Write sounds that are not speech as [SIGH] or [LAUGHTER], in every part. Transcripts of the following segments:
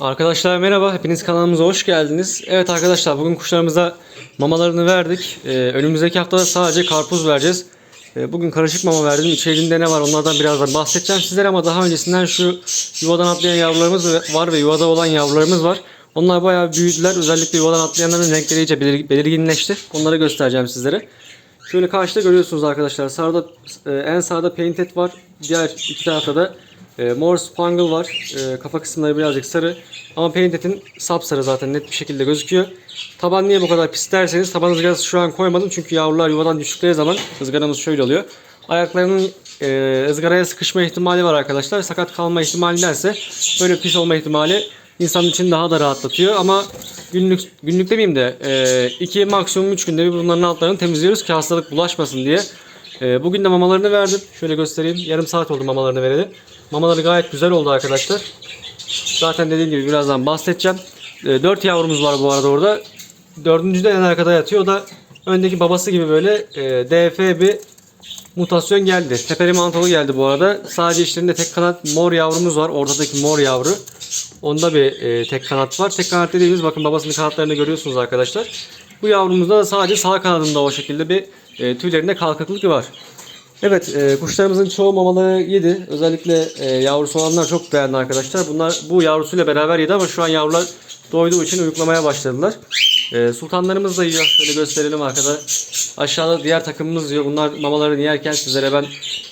Arkadaşlar merhaba, hepiniz kanalımıza hoş geldiniz. Evet arkadaşlar bugün kuşlarımıza mamalarını verdik. Ee, önümüzdeki haftada sadece karpuz vereceğiz. Ee, bugün karışık mama verdim. İçeriğinde ne var onlardan birazdan bahsedeceğim sizlere ama daha öncesinden şu yuvadan atlayan yavrularımız var ve yuvada olan yavrularımız var. Onlar bayağı büyüdüler. Özellikle yuvadan atlayanların renkleri iyice belir- belirginleşti. Onları göstereceğim sizlere. Şöyle karşıda görüyorsunuz arkadaşlar. Sağda, e, en sağda Painted var. Diğer iki tarafta da e, Mor Spangle var. E, kafa kısımları birazcık sarı. Ama Painted'in sapsarı zaten net bir şekilde gözüküyor. Taban niye bu kadar pis derseniz taban ızgarası şu an koymadım. Çünkü yavrular yuvadan düştükleri zaman ızgaramız şöyle oluyor. Ayaklarının e, ızgaraya sıkışma ihtimali var arkadaşlar. Sakat kalma ihtimalindense böyle pis olma ihtimali insanın için daha da rahatlatıyor. Ama günlük günlük demeyeyim de 2 maksimum 3 günde bir bunların altlarını temizliyoruz ki hastalık bulaşmasın diye. E, bugün de mamalarını verdim. Şöyle göstereyim. Yarım saat oldu mamalarını vereli. Mamaları gayet güzel oldu arkadaşlar. Zaten dediğim gibi birazdan bahsedeceğim. 4 yavrumuz var bu arada orada. Dördüncü de en arkada yatıyor. O da öndeki babası gibi böyle e, DF bir mutasyon geldi. Tepeli mantolu geldi bu arada. Sadece işlerinde tek kanat mor yavrumuz var. Ortadaki mor yavru. Onda bir e, tek kanat var. Tek kanat dediğimiz bakın babasının kanatlarını görüyorsunuz arkadaşlar. Bu yavrumuzda da sadece sağ kanadında o şekilde bir e, tüylerinde kalkıklık var. Evet e, kuşlarımızın çoğu mamaları yedi. Özellikle e, yavrusu olanlar çok beğendi arkadaşlar. Bunlar bu yavrusuyla beraber yedi ama şu an yavrular doyduğu için uyuklamaya başladılar. E, sultanlarımız da yiyor. Şöyle gösterelim arkada. Aşağıda diğer takımımız yiyor. Bunlar mamalarını yerken sizlere ben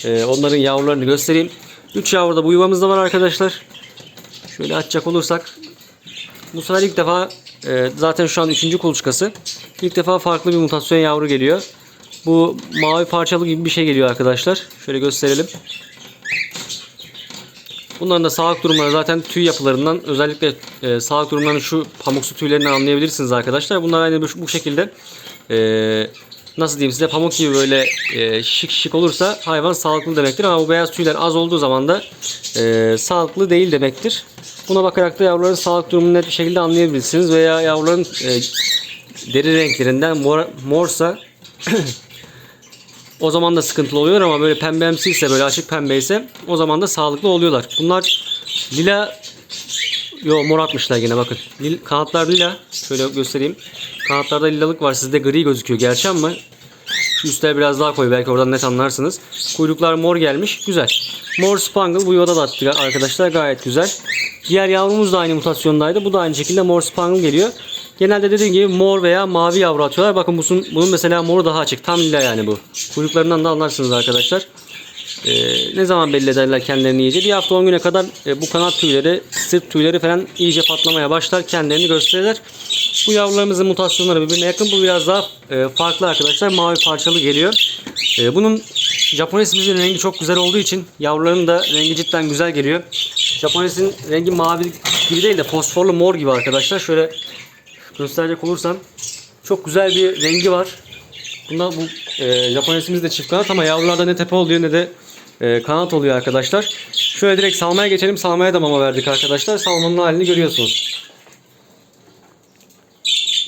e, onların yavrularını göstereyim. 3 yavru da bu yuvamızda var arkadaşlar. Şöyle açacak olursak bu sefer ilk defa e, zaten şu an 3. kuluçkası. İlk defa farklı bir mutasyon yavru geliyor. Bu mavi parçalı gibi bir şey geliyor arkadaşlar. Şöyle gösterelim. Bunların da sağlık durumları zaten tüy yapılarından özellikle e, sağlık durumlarını şu pamuksu tüylerini anlayabilirsiniz arkadaşlar. Bunlar aynı bu, bu şekilde e, nasıl diyeyim size pamuk gibi böyle e, şık şık olursa hayvan sağlıklı demektir. Ama bu beyaz tüyler az olduğu zaman da e, sağlıklı değil demektir. Buna bakarak da yavruların sağlık durumunu net bir şekilde anlayabilirsiniz. Veya yavruların e, deri renklerinden mor, morsa [CLEARS THROAT] o zaman da sıkıntılı oluyor ama böyle pembemsi ise böyle açık pembe ise o zaman da sağlıklı oluyorlar. Bunlar lila Yo mor atmışlar yine bakın. Lil, kanatlar lila. Şöyle göstereyim. Kanatlarda lilalık var. Sizde gri gözüküyor gerçi ama üstler biraz daha koyu. Belki oradan net anlarsınız. Kuyruklar mor gelmiş. Güzel. Mor spangle bu yuvada da attı arkadaşlar. Gayet güzel. Diğer yavrumuz da aynı mutasyondaydı. Bu da aynı şekilde mor spangle geliyor. Genelde dediğim gibi mor veya mavi yavru atıyorlar. Bakın bunun, bunun mesela moru daha açık. Tam lila yani bu. Kuyruklarından da anlarsınız arkadaşlar. Ee, ne zaman belli ederler kendilerini iyice? Bir hafta 10 güne kadar e, bu kanat tüyleri, sırt tüyleri falan iyice patlamaya başlar. Kendilerini gösterirler. Bu yavrularımızın mutasyonları birbirine yakın. Bu biraz daha e, farklı arkadaşlar. Mavi parçalı geliyor. E, bunun Japonesimizin rengi çok güzel olduğu için yavruların da rengi cidden güzel geliyor. Japonesin rengi mavi gibi değil de fosforlu mor gibi arkadaşlar. Şöyle gösterecek olursam çok güzel bir rengi var. Bunda bu e, Japonesimiz de çift kanat ama yavrularda ne tepe oluyor ne de e, kanat oluyor arkadaşlar. Şöyle direkt salmaya geçelim. Salmaya da mama verdik arkadaşlar. Salmanın halini görüyorsunuz.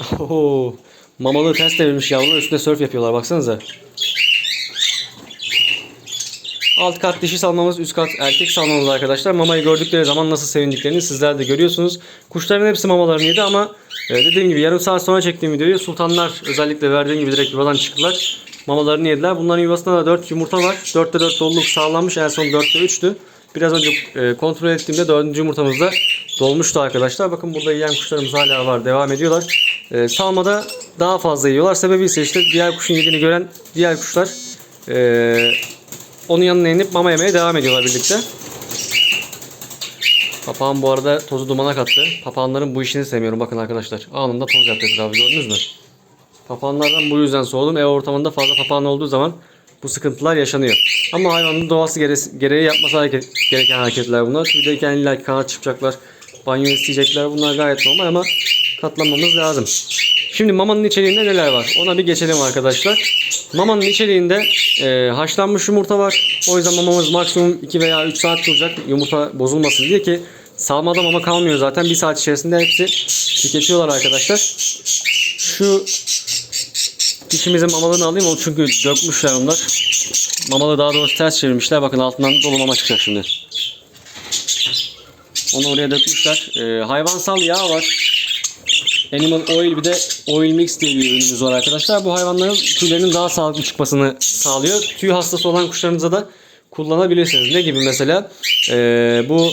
[LAUGHS] Oho, mamalı ters devirmiş yavrular üstünde surf yapıyorlar baksanıza. Alt kat dişi salmamız, üst kat erkek salmamız arkadaşlar. Mamayı gördükleri zaman nasıl sevindiklerini sizler de görüyorsunuz. Kuşların hepsi mamalarını yedi ama e, dediğim gibi yarım saat sonra çektiğim videoyu sultanlar özellikle verdiğim gibi direkt yuvadan çıktılar. Mamalarını yediler. Bunların yuvasında da 4 yumurta var. 4'te 4 doluluk sağlanmış. En son 4'te 3'tü. Biraz önce e, kontrol ettiğimde 4. yumurtamız da dolmuştu arkadaşlar. Bakın burada yiyen kuşlarımız hala var. Devam ediyorlar. E, salmada daha fazla yiyorlar. Sebebi ise işte diğer kuşun yediğini gören diğer kuşlar e, onun yanına inip mama yemeye devam ediyorlar birlikte. Papağan bu arada tozu dumana kattı. Papağanların bu işini sevmiyorum bakın arkadaşlar. Anında toz yaptı etrafı gördünüz mü? Papağanlardan bu yüzden soğudum. Ev ortamında fazla papağan olduğu zaman bu sıkıntılar yaşanıyor. Ama hayvanın doğası gere- gereği yapması hareket, gereken hareketler bunlar. Tüydeyken illa kanat çıkacaklar. Banyo isteyecekler. Bunlar gayet normal ama katlanmamız lazım. Şimdi mamanın içeriğinde neler var? Ona bir geçelim arkadaşlar. Mamanın içeriğinde e, haşlanmış yumurta var. O yüzden mamamız maksimum 2 veya 3 saat duracak. Yumurta bozulmasın diye ki salmada mama kalmıyor zaten. 1 saat içerisinde hepsi tüketiyorlar arkadaşlar. Şu dişimizin mamalını alayım. O çünkü dökmüşler onlar. Mamalı daha doğrusu ters çevirmişler. Bakın altından dolu mama çıkacak şimdi. Onu oraya dökmüşler. Ee, hayvansal yağ var. Animal oil bir de oil mix diye bir ürünümüz var arkadaşlar. Bu hayvanların tüylerinin daha sağlıklı çıkmasını sağlıyor. Tüy hastası olan kuşlarınıza da kullanabilirsiniz. Ne gibi mesela? Ee, bu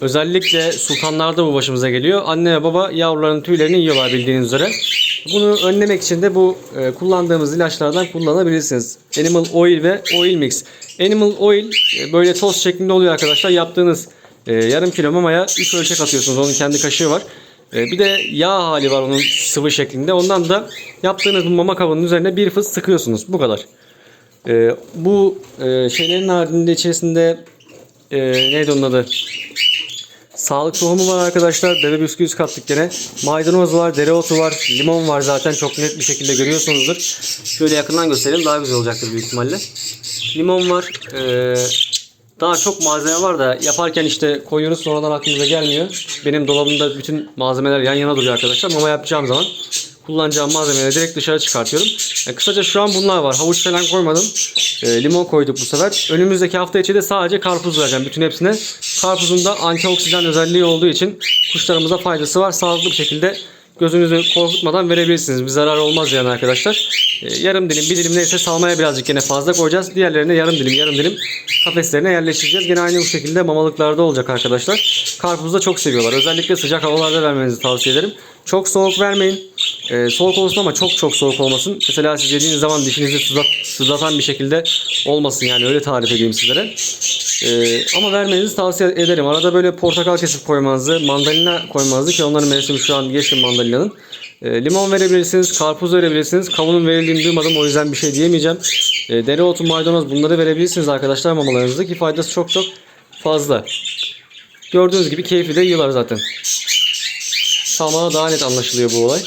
özellikle sultanlarda bu başımıza geliyor. Anne ve baba yavruların tüylerini yiyorlar bildiğiniz üzere. Bunu önlemek için de bu e, kullandığımız ilaçlardan kullanabilirsiniz. Animal oil ve oil mix. Animal oil e, böyle toz şeklinde oluyor arkadaşlar. Yaptığınız e, yarım kilo mamaya 3 ölçek atıyorsunuz. Onun kendi kaşığı var. E, bir de yağ hali var onun sıvı şeklinde. Ondan da yaptığınız bu mama kabının üzerine bir fıs sıkıyorsunuz. Bu kadar. E, bu e, şeylerin haricinde içerisinde e, neydi onun adı? Sağlık tohumu var arkadaşlar. Bebe bisküvisi kattık gene. Maydanoz var, dereotu var, limon var zaten çok net bir şekilde görüyorsunuzdur. Şöyle yakından göstereyim daha güzel olacaktır büyük ihtimalle. Limon var. Ee, daha çok malzeme var da yaparken işte koyuyoruz sonradan aklımıza gelmiyor. Benim dolabımda bütün malzemeler yan yana duruyor arkadaşlar. Mama yapacağım zaman kullanacağım malzemeleri direkt dışarı çıkartıyorum. Yani kısaca şu an bunlar var. Havuç falan koymadım. Ee, limon koyduk bu sefer. Önümüzdeki hafta içi de sadece karpuz vereceğim bütün hepsine. Karpuzun da antioksidan özelliği olduğu için kuşlarımıza faydası var. Sağlıklı bir şekilde gözünüzü korkutmadan verebilirsiniz. Bir zarar olmaz yani arkadaşlar. Ee, yarım dilim, bir dilim neyse salmaya birazcık yine fazla koyacağız. Diğerlerine yarım dilim, yarım dilim kafeslerine yerleştireceğiz. Yine aynı bu şekilde mamalıklarda olacak arkadaşlar. Karpuzu da çok seviyorlar. Özellikle sıcak havalarda vermenizi tavsiye ederim. Çok soğuk vermeyin. Ee, soğuk olsun ama çok çok soğuk olmasın. Mesela siz yediğiniz zaman dişinizi sızlat, sızlatan bir şekilde olmasın yani öyle tarif edeyim sizlere. Ee, ama vermenizi tavsiye ederim. Arada böyle portakal kesip koymanızı, mandalina koymanızı ki onların mevsimi şu an geçti mandalinanın. Ee, limon verebilirsiniz, karpuz verebilirsiniz. Kavunun verildiğini duymadım o yüzden bir şey diyemeyeceğim. Ee, dereotu, maydanoz bunları verebilirsiniz arkadaşlar mamalarınızda ki faydası çok çok fazla. Gördüğünüz gibi keyifli de yiyorlar zaten. Salmana daha net anlaşılıyor bu olay.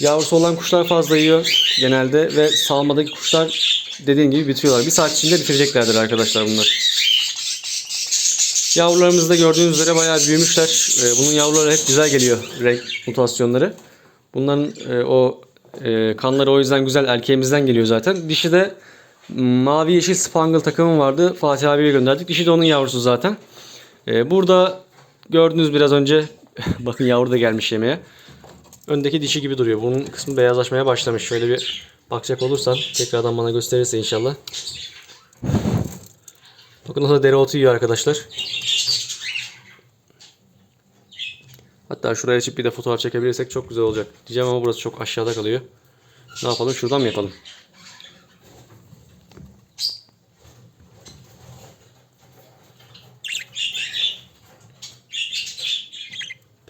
Yavrusu olan kuşlar fazla yiyor genelde ve salmadaki kuşlar dediğim gibi bitiriyorlar. Bir saat içinde bitireceklerdir arkadaşlar bunlar. Yavrularımız da gördüğünüz üzere bayağı büyümüşler. Ee, Bunun yavruları hep güzel geliyor renk mutasyonları. Bunların e, o e, kanları o yüzden güzel erkeğimizden geliyor zaten. Dişi de mavi yeşil spangle takımım vardı. Fatih abiye gönderdik. Dişi de onun yavrusu zaten. Ee, Burada gördüğünüz biraz önce [LAUGHS] bakın yavru da gelmiş yemeğe. Öndeki dişi gibi duruyor. Bunun kısmı beyazlaşmaya başlamış. Şöyle bir bakacak olursan tekrardan bana gösterirse inşallah. Bakın o da dereotu yiyor arkadaşlar. Hatta şuraya açıp bir de fotoğraf çekebilirsek çok güzel olacak. Diyeceğim ama burası çok aşağıda kalıyor. Ne yapalım? Şuradan mı yapalım?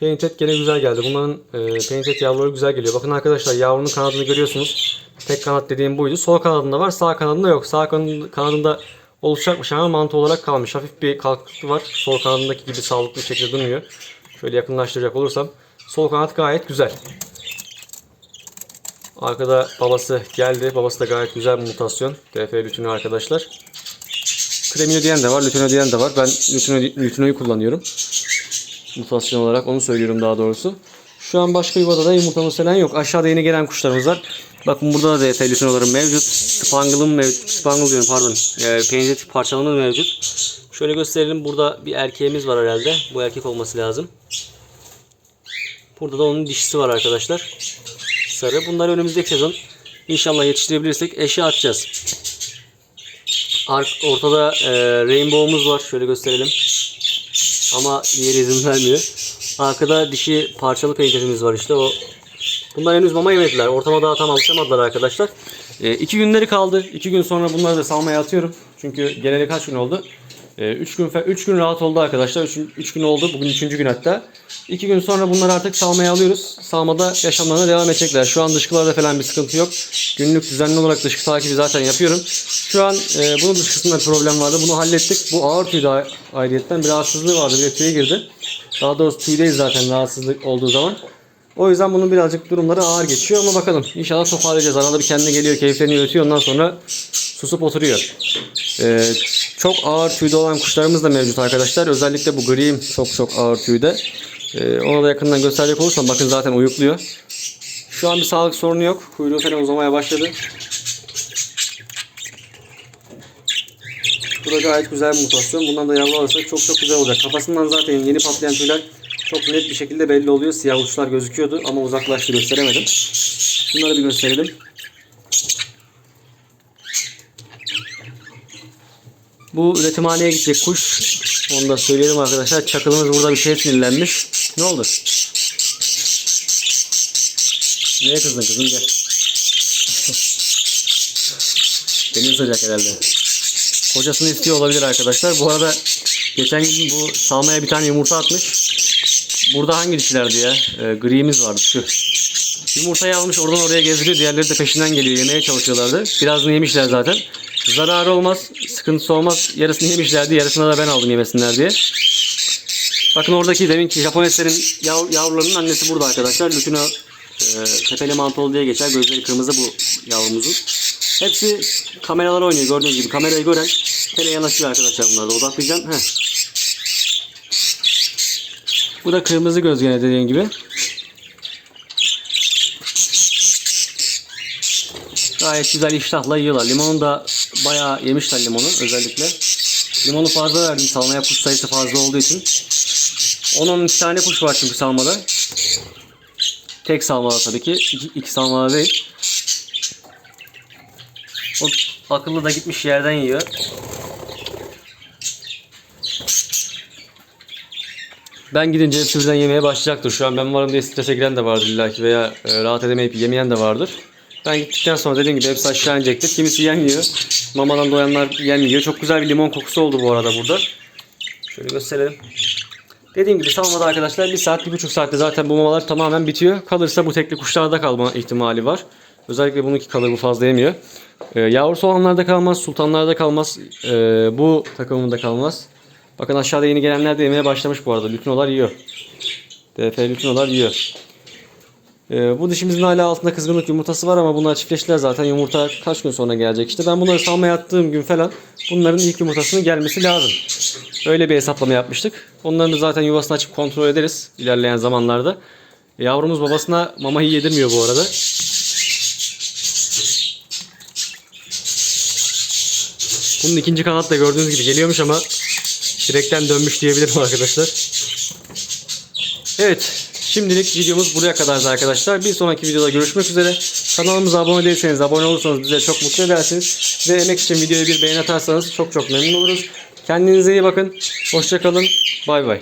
Painted gene güzel geldi. Bunların e, painted yavruları güzel geliyor. Bakın arkadaşlar yavrunun kanadını görüyorsunuz. Tek kanat dediğim buydu. Sol kanadında var. Sağ kanadında yok. Sağ kanadında, oluşacakmış ama mantı olarak kalmış. Hafif bir kalkıklığı var. Sol kanadındaki gibi sağlıklı bir şekilde durmuyor. Şöyle yakınlaştıracak olursam. Sol kanat gayet güzel. Arkada babası geldi. Babası da gayet güzel bir mutasyon. TF Lütünü arkadaşlar. Kremio diyen de var. Lütino diyen de var. Ben Lütino, Lütino'yu kullanıyorum mutasyon olarak onu söylüyorum daha doğrusu. Şu an başka yuvada da yumurta muselen yok. Aşağıda yeni gelen kuşlarımız var. Bakın burada da DT mevcut. Spangle'ım mevcut. Spangle diyorum pardon. E, peynir parçalamamız mevcut. Şöyle gösterelim. Burada bir erkeğimiz var herhalde. Bu erkek olması lazım. Burada da onun dişisi var arkadaşlar. Sarı. Bunlar önümüzdeki sezon inşallah yetiştirebilirsek eşe atacağız. Ortada e, rainbow'umuz var. Şöyle gösterelim. Ama diğeri izin vermiyor. Arkada dişi parçalı peynirimiz var işte o. Bunlar henüz mama yemediler. Ortama daha tam alışamadılar arkadaşlar. E, iki günleri kaldı. İki gün sonra bunları da salmaya atıyorum. Çünkü geleli kaç gün oldu? 3 gün 3 gün rahat oldu arkadaşlar. 3 gün oldu. Bugün 3. gün hatta. 2 gün sonra bunları artık salmaya alıyoruz. Salmada yaşamlarına devam edecekler. Şu an dışkılarda falan bir sıkıntı yok. Günlük düzenli olarak dışkı takibi zaten yapıyorum. Şu an e, bunun dışkısında problem vardı. Bunu hallettik. Bu ağır tüy de ayrıyetten bir rahatsızlığı vardı. Bir tüye girdi. Daha doğrusu tüydeyiz zaten rahatsızlık olduğu zaman. O yüzden bunun birazcık durumları ağır geçiyor ama bakalım. İnşallah toparlayacağız. Arada bir kendine geliyor, keyiflerini üretiyor. Ondan sonra susup oturuyor. Ee, çok ağır tüyde olan kuşlarımız da mevcut arkadaşlar. Özellikle bu gri'im çok çok ağır tüyde. Ee, ona da yakından gösterecek olursam bakın zaten uyukluyor. Şu an bir sağlık sorunu yok. Kuyruğu falan uzamaya başladı. Bu da gayet güzel bir mutasyon. Bundan da yavru alırsak çok çok güzel olacak. Kafasından zaten yeni patlayan tüyler çok net bir şekilde belli oluyor. Siyah uçlar gözüküyordu ama uzaklaştı gösteremedim. Bunları bir gösterelim. Bu üretimhaneye gidecek kuş. Onu da söyleyelim arkadaşlar. Çakılımız burada bir şeye sinirlenmiş. Ne oldu? Neye kızdın kızım gel. [LAUGHS] Beni ısıracak herhalde. Kocasını istiyor olabilir arkadaşlar. Bu arada geçen gün bu salmaya bir tane yumurta atmış. Burada hangi dişilerdi ya? Ee, gri'miz vardı şu. Yumurtayı almış oradan oraya gezdiriyor. Diğerleri de peşinden geliyor. Yemeye çalışıyorlardı. Birazını yemişler zaten. Zararı olmaz. Sıkıntısı olmaz. Yarısını yemişlerdi. Yarısını da ben aldım yemesinler diye. Bakın oradaki deminki Japoneslerin yav- yavrularının annesi burada arkadaşlar. Lütino e, tepeli mantolu diye geçer. Gözleri kırmızı bu yavrumuzun. Hepsi kameralar oynuyor gördüğünüz gibi. Kamerayı gören tele yanaşıyor arkadaşlar bunlar da. Odaklayacağım. Heh. Bu da kırmızı göz gene dediğim gibi. Gayet güzel iştahla yiyorlar. Limonu da bayağı yemişler limonu özellikle. Limonu fazla verdim salmaya kuş sayısı fazla olduğu için. 10-12 tane kuş var çünkü salmada. Tek salmada tabii ki. İki, iki salmada değil. O akıllı da gitmiş yerden yiyor. Ben gidince hepsi birden yemeye başlayacaktır. Şu an ben varım diye strese giren de vardır illaki veya e, rahat edemeyip yemeyen de vardır. Ben gittikten sonra dediğim gibi hepsi aşağı inecektir. Kimisi yemiyor. Mamadan doyanlar yemiyor. Çok güzel bir limon kokusu oldu bu arada burada. Şöyle gösterelim. Dediğim gibi salmada arkadaşlar 1 saat, 1,5 saatte zaten bu mamalar tamamen bitiyor. Kalırsa bu tekli kuşlarda kalma ihtimali var. Özellikle bununki kalır bu fazla yemiyor. Ee, yavrusu olanlarda kalmaz, sultanlarda kalmaz. Ee, bu takımında kalmaz. Bakın aşağıda yeni gelenler de yemeye başlamış bu arada. Lütinolar yiyor. DF lütinolar yiyor. Ee, bu dişimizin hala altında kızgınlık yumurtası var ama bunlar çiftleştiler zaten. Yumurta kaç gün sonra gelecek işte. Ben bunları salmaya attığım gün falan bunların ilk yumurtasının gelmesi lazım. Öyle bir hesaplama yapmıştık. Onların da zaten yuvasını açıp kontrol ederiz ilerleyen zamanlarda. Yavrumuz babasına mamayı yedirmiyor bu arada. Bunun ikinci kanat da gördüğünüz gibi geliyormuş ama direkten dönmüş diyebilirim arkadaşlar. Evet. Şimdilik videomuz buraya kadardı arkadaşlar. Bir sonraki videoda görüşmek üzere. Kanalımıza abone değilseniz abone olursanız bize çok mutlu edersiniz. Ve emek için videoya bir beğeni atarsanız çok çok memnun oluruz. Kendinize iyi bakın. Hoşçakalın. Bay bay.